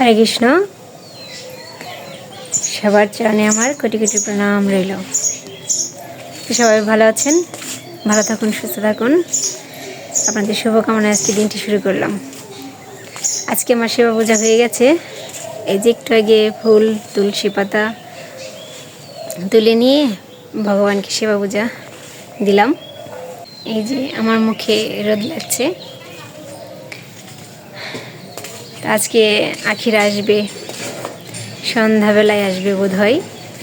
হরে কৃষ্ণ। সবার চরণে আমার কোটি কোটি প্রণাম রইল। সবাই ভালো আছেন? ভালো থাকুন, সুস্থ থাকুন। আপনাদের শুভকামনায় আজকে দিনটি শুরু করলাম। আজকে আমার সেবা পূজা হয়ে গেছে। এই যে একটু আগে ফুল, তুলসী পাতা তুলে নিয়ে ভগবানকে সেবা পূজা দিলাম। এই যে আমার মুখে রোদ লাগছে। আজকে আখিরা আসবে, সন্ধ্যাবেলায় আসবে বোধ হয়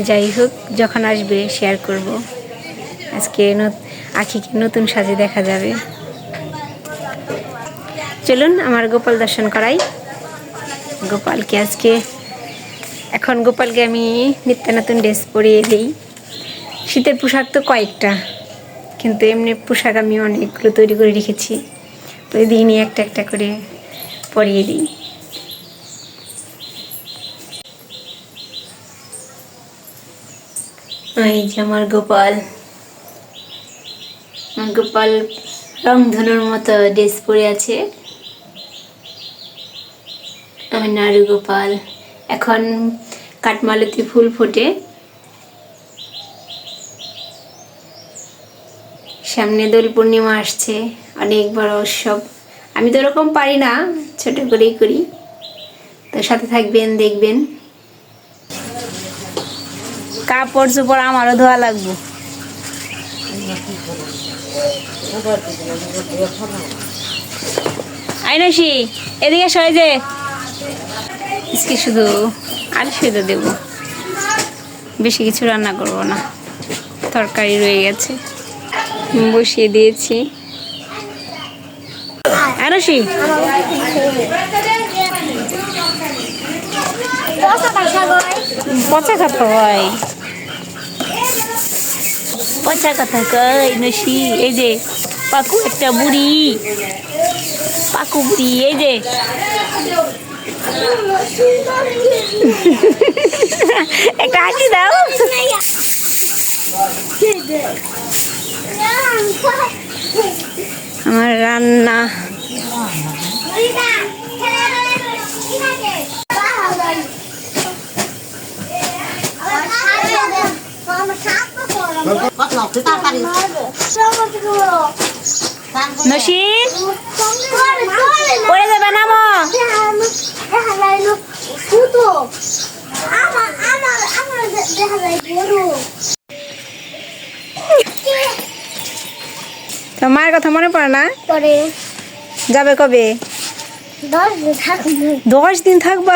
যাই হোক, যখন আসবে শেয়ার করব। আজকে আখিকে নতুন সাজে দেখা যাবে। চলুন আমার গোপাল দর্শন করাই। গোপালকে আজকে এখন গোপালকে আমি নিত্য নতুন ড্রেস পরিয়ে দিই। শীতের পোশাক তো কয়েকটা, কিন্তু এমনি পোশাক আমি অনেকগুলো তৈরি করে রেখেছি। তো প্রতিদিনই একটা একটা করে পরিয়ে দিই। এই যে আমার গোপাল। গোপাল রংধনুর মতো ড্রেস পরে আছে। আমার নাড়ু গোপাল। এখন কাঠমালতি ফুল ফোটে। সামনে দোল পূর্ণিমা আসছে, অনেক বড় উৎসব। আমি তো ওরকম পারি না, ছোট করেই করি। তো সাথে থাকবেন, দেখবেন। কাপড় চোপড় আমারও ধোয়া লাগবো। আইনসি এদিকে সরে যে। আজকে শুধু আলু সেদ্ধ দেবো। বেশি কিছু রান্না করব না। তরকারি রয়ে গেছে। বসিয়ে দিয়েছি। আনসি পচা কথা হয়। পচা কথা কই নসি? এই যে, পাকু একটা বুড়ি। পাকু বুড়ি, এই যে। একটা হাসি দাও। আমার রান্না। নসির পড়ে যাবে নামো তো মায়ের কথা মনে পড়ে না? পরে যাবে কবে? দশ দিন থাকব।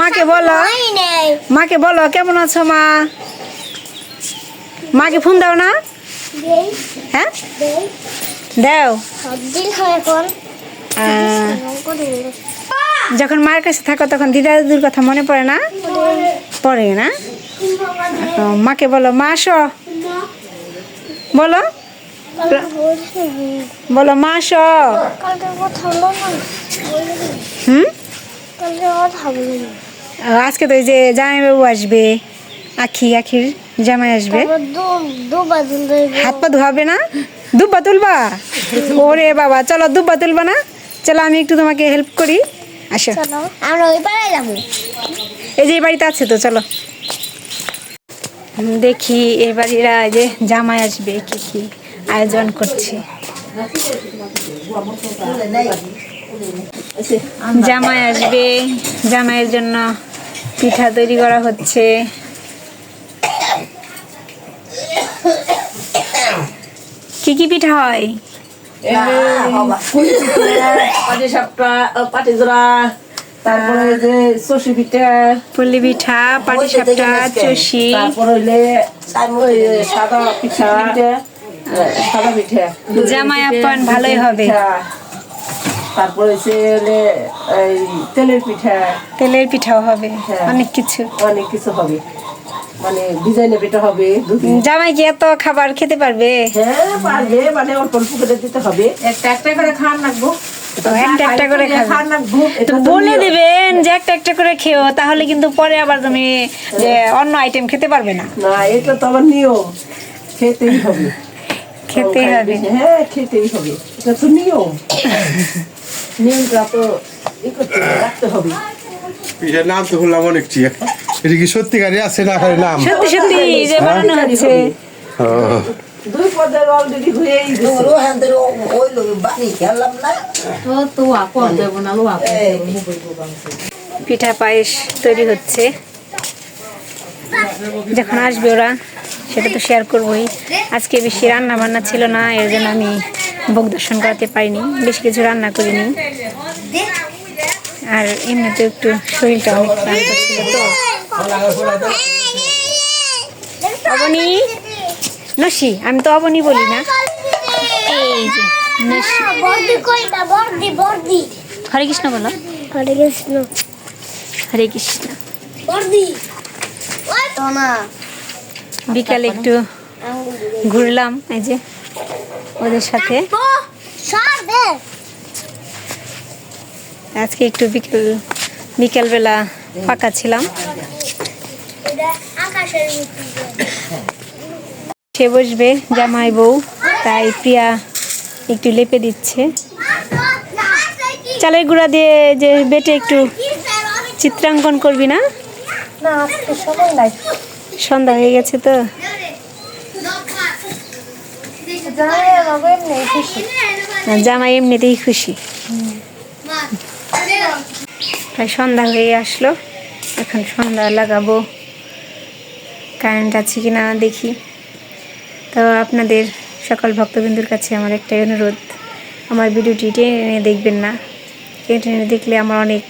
মাকে বলো। মাকে বলো কেমন আছো মা? মাকে ফোন দাও না। হ্যাঁ? দাও। যখন মায়ের কাছে থাকো তখন দিদা দাদুর কথা মনে পড়ে না? পড়ে না? মাকে বলো মা আসো। বলো। বলো মা আসো। হুম? আজকে তো এই যে জামাইবাবু আসবে। আখি আখির জামাই আসবে। হাত পা ধোয়াবে না? দুব্বা তুলবা? ওরে বাবা চলো দুব্বা তুলবা না? চলো আমি একটু তোমাকে হেল্প করি। আসো। আমরা ওই পাড়ায় যাব। এই যে এই বাড়িতে আছে তো চলো। দেখি এই বাড়িরা এই যে জামাই আসবে কি কি আয়োজন করছে। জামাই আসবে জামাইয়ের জন্য পিঠা তৈরি করা হচ্ছে। কি পিঠা হয়? পাটি সাপটা পাটি জোড়া তারপরে যে চষি পিঠা পুলি পিঠা পাটি সাপটা চষি তারপর হইলে সাদা পিঠা সাদা পিঠা। জামাই আপ্যায়ন ভালোই হবে। তারপর হচ্ছে এই তেলের পিঠা। তেলের পিঠাও হবে হ্যাঁ। অনেক কিছু। অনেক কিছু হবে। মানে হবে জামাই কি এত খাবার খেতে পারবে? হ্যাঁ পারবে মানে অল্প অল্প করে দিতে হবে। একটা একটা করে খাওয়ার লাগবো। একটা একটা করে খাবে। খাওয়ার লাগবো তো বলে। দিবেন যে একটা একটা করে খেও তাহলে কিন্তু পরে আবার তুমি যে অন্য আইটেম খেতে পারবে না। না এটা তো আমার নিয়ম খেতেই হবে। খেতে হবে। হ্যাঁ খেতেই হবে। এটা তো নিয়ম নিয়মটা তো ই করতে রাখতে হবে। এটার নাম তো শুনলাম অনেকটি এটা কি সত্যিকারই আছে না খালি নাম? সত্যি সত্যি এই যে বানানো হচ্ছে। দুই পদের অলরেডি হয়েই গেছে। পিঠা পায়েস তৈরি হচ্ছে। যখন আসবে ওরা সেটা তো শেয়ার করবোই। আজকে বেশি রান্না বান্না ছিল না এর জন্য আমি ভোগ দর্শন করাতে পারিনি। বেশি কিছু রান্না করিনি। আর এমনিতে একটু শরীরটা অনেক ক্লান্ত ছিল তো। অবনি? নসি আমি তো অবনি বলি না। এই যে নসি। বর্দি কইটা বর্দি বর্দি। হরে কৃষ্ণ বলো। হরে কৃষ্ণ। হরে কৃষ্ণ। বিকালে একটু ঘুরলাম এই যে ওদের সাথে। আজকে একটু বিকেল বিকেলবেলা ফাঁকা ছিলাম। সে বসবে জামাই বউ তাই প্রিয়া একটু লেপে দিচ্ছে। চালের গুঁড়া দিয়ে যে বেটে একটু চিত্রাঙ্কন করবি না? সন্ধ্যা হয়ে গেছে তো। জামাই এমনিতেই খুশি। প্রায় সন্ধ্যা হয়ে আসলো। এখন সন্ধ্যা লাগাবো। কারেন্ট আছে কি না দেখি। তো আপনাদের সকল ভক্তবিন্দুর কাছে আমার একটাই অনুরোধ, আমার ভিডিওটি টেনে দেখবেন না। টেনে টেনে দেখলে আমার অনেক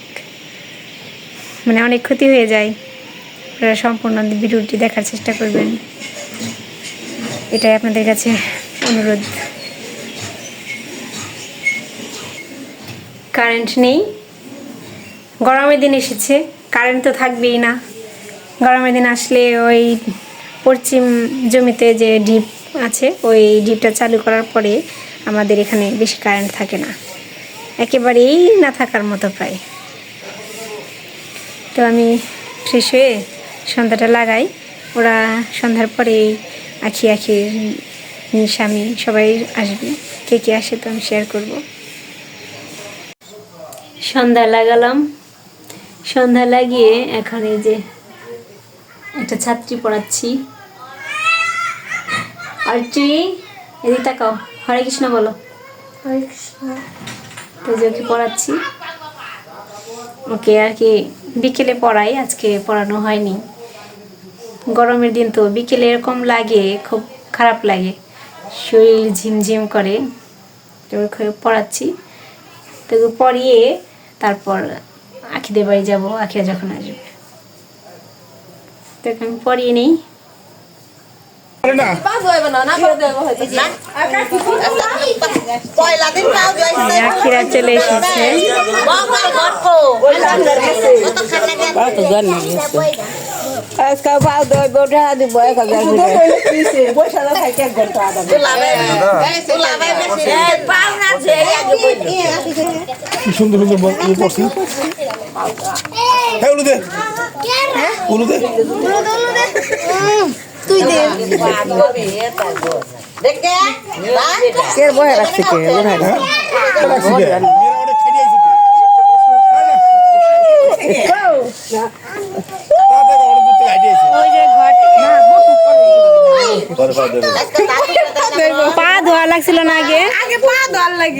মানে অনেক ক্ষতি হয়ে যায়। আপনারা সম্পূর্ণ ভিডিওটি দেখার চেষ্টা করবেন। এটাই আপনাদের কাছে অনুরোধ। কারেন্ট নেই। গরমের দিন এসেছে কারেন্ট তো থাকবেই না। গরমের দিন আসলে ওই পশ্চিম জমিতে যে ডিপ আছে, ওই ডিপটা চালু করার পরে আমাদের এখানে বেশি কারেন্ট থাকে না। একেবারেই না থাকার মতো প্রায়। তো আমি ফ্রেশ হয়ে সন্ধ্যাটা লাগাই, ওরা সন্ধ্যার পরেই আখি আখির স্বামী সবাই আসবে, কে কে আসে তো আমি শেয়ার করব। সন্ধ্যা লাগালাম সন্ধ্যা লাগিয়ে এখন এই যে একটা ছাত্রী পড়াচ্ছি। আরটি এদিকে তাকাও। হরে কৃষ্ণ বলো। হরে কৃষ্ণ। তো যে ওকে পড়াচ্ছি। ওকে আর কি বিকেলে পড়াই আজকে পড়ানো হয়নি। গরমের দিন তো বিকেলে এরকম লাগে খুব খারাপ লাগে। শরীর ঝিমঝিম করে। পড়াচ্ছি। তো পড়িয়ে তারপর আখিদের বাড়ি যাব আখিয়া যখন আসবে। তো আমি পড়িয়ে নেই। আখিরা চলে এসেছে। আজকে দই দিব এক হাজার সুন্দর সুন্দর হ্যাঁ উলু দে। উলু দে। তুই দে। কে বহে রাখছে কে? বহে রাখছে। হ্যাঁ। রাখছি কে? ঘর পরে দেবে। পা ধোয়া লাগছিল না আগে?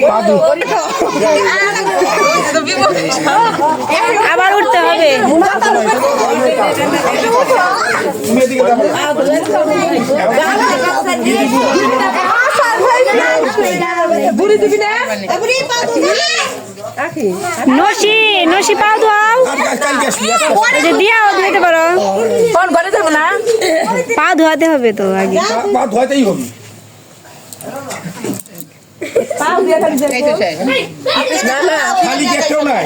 পা। আবার উঠতে হবে। তুমি এদিকে দেখো। নসি নসি পাও ধোয়াও। যে দিয়াও দিতে পারো। না? পা ধোয়াতে হবে তো আগে। পা- পা ধোয়াতেই হবে। না না খালি কি একটাও নাই?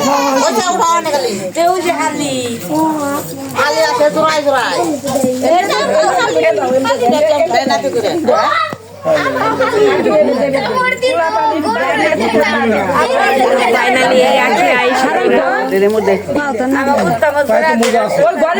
ফাইনালি আখি আইসা এর মধ্যে ওই ঘরে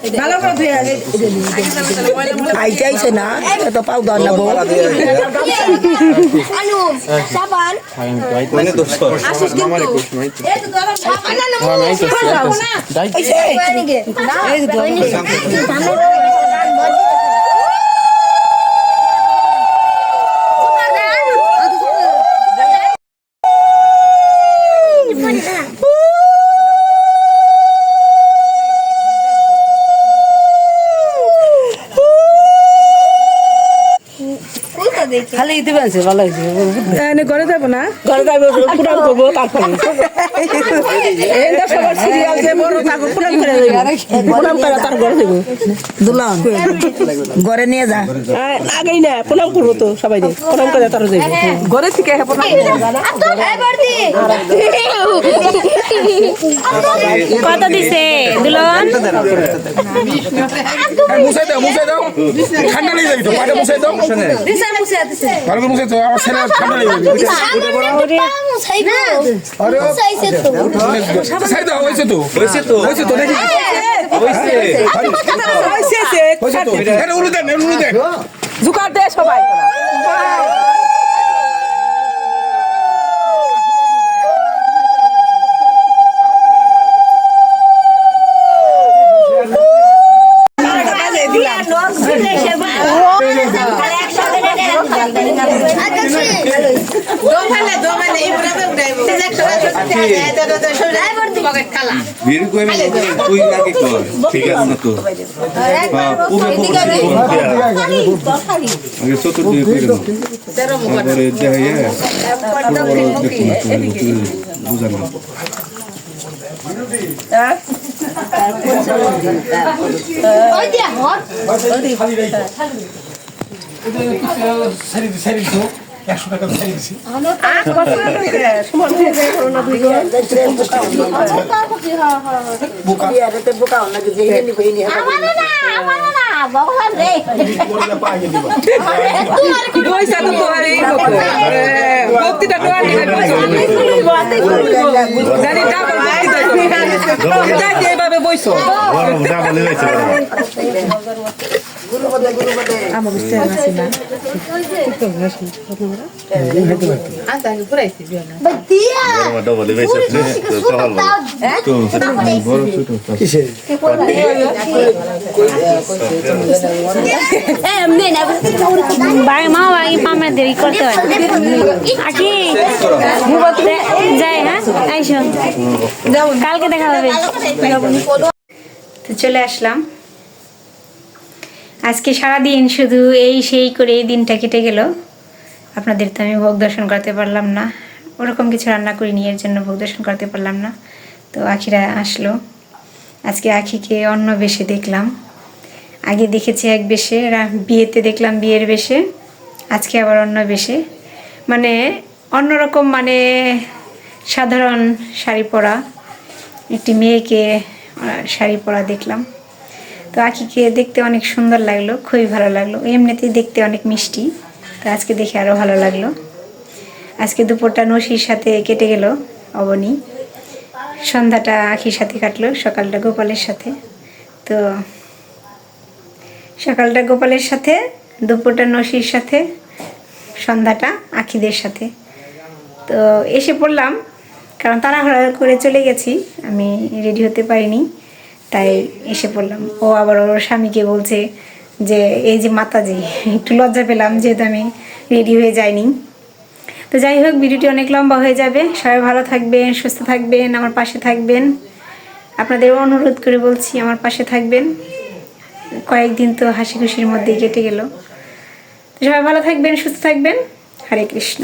ঘরে সামনে খুলবো রে যাকে যা আমাকে ঘরে সামনে যা এই এমনি ফ্রি করিয়া আখি আইতে আইছে না এত পাও দাও না না মানে দোষ আমার একুশ নয় খালি দিবেন সে ভালো হয়েছে এনে ঘরে যাব না ঘরে যাব পুরান করব তারপরে এটা সবার সিরিয়াল যে বড় থাকো পুরান করে যাব পুরান করে তার ঘরে যাব দুলান ঘরে নিয়ে যা আগেই না পুরান করব তো সবাই দিয়ে পুরান করে তার যাব ঘরে থেকে হ্যাঁ পুরান কত দিছে দুলন মুছাই দাও মুছাই দাও ঠান্ডা লেগে যাবি তো পাটা মুছাই দাও ভালো করে মুছাই দাও আমার ছেলে ঠান্ডা লেগে হয়েছে তো। হয়েছে তো। হয়েছে তো। নাকি? হয়েছে তো। এটা উলু দেন উলু দেন। জুকার দে সবাই বীর কই আমি তুই নাকি কর ঠিক আছে না তো পুবে আগে চতুর্থ দিয়ে একশো টাকা সারি দিছি এইভাবে বইছো তো বড়? ছোট কিসে বাড়ি মা বাড়ি পামে দেরি করতে হয়। আখি যাই হ্যাঁ? কালকে দেখা হবে। তো চলে আসলাম। আজকে সারা দিন শুধু এই সেই করে এই দিনটা কেটে গেল। আপনাদের তো আমি ভোগ দর্শন করতে পারলাম না। ওরকম কিছু রান্না করিনি, এর জন্য ভোগ দর্শন করতে পারলাম না। তো আখিরা আসলো। আজকে আখিকে অন্য বেশে দেখলাম। আগে দেখেছি এক বেশে বিয়েতে দেখলাম বিয়ের বেশে, আজকে আবার অন্য বেশে। মানে অন্যরকম মানে সাধারণ শাড়ি পরা, একটি মেয়েকে শাড়ি পরা দেখলাম। তো আখিকে দেখতে অনেক সুন্দর লাগল, খুবই ভালো লাগল। এমনিতেই দেখতে অনেক মিষ্টি, তো আজকে দেখে আরও ভালো লাগল। আজকে দুপুরটা নসির সাথে কেটে গেল, অবনী। সন্ধ্যাটা আখির সাথে কাটলো, সকালটা গোপালের সাথে। তো সকালটা গোপালের সাথে, দুপুরটা নসির সাথে, সন্ধ্যাটা আখিদের সাথে। তো এসে পড়লাম, কারণ তাড়াহুড়া করে চলে গেছি, আমি রেডি হতে পারিনি। তাই এসে পড়লাম। ও আবার ওর স্বামীকে বলছে যে, এই যে মাতাজি, একটু লজ্জা পেলাম যেহেতু আমি রেডি হয়ে যাইনি। তো যাই হোক, ভিডিওটি অনেক লম্বা হয়ে যাবে। সবাই ভালো থাকবেন, সুস্থ থাকবেন, আমার পাশে থাকবেন। আপনাদের অনুরোধ করে বলছি, আমার পাশে থাকবেন। কয়েকদিন তো হাসি খুশির মধ্যেই কেটে গেল। তো সবাই ভালো থাকবেন, সুস্থ থাকবেন। হরে কৃষ্ণ।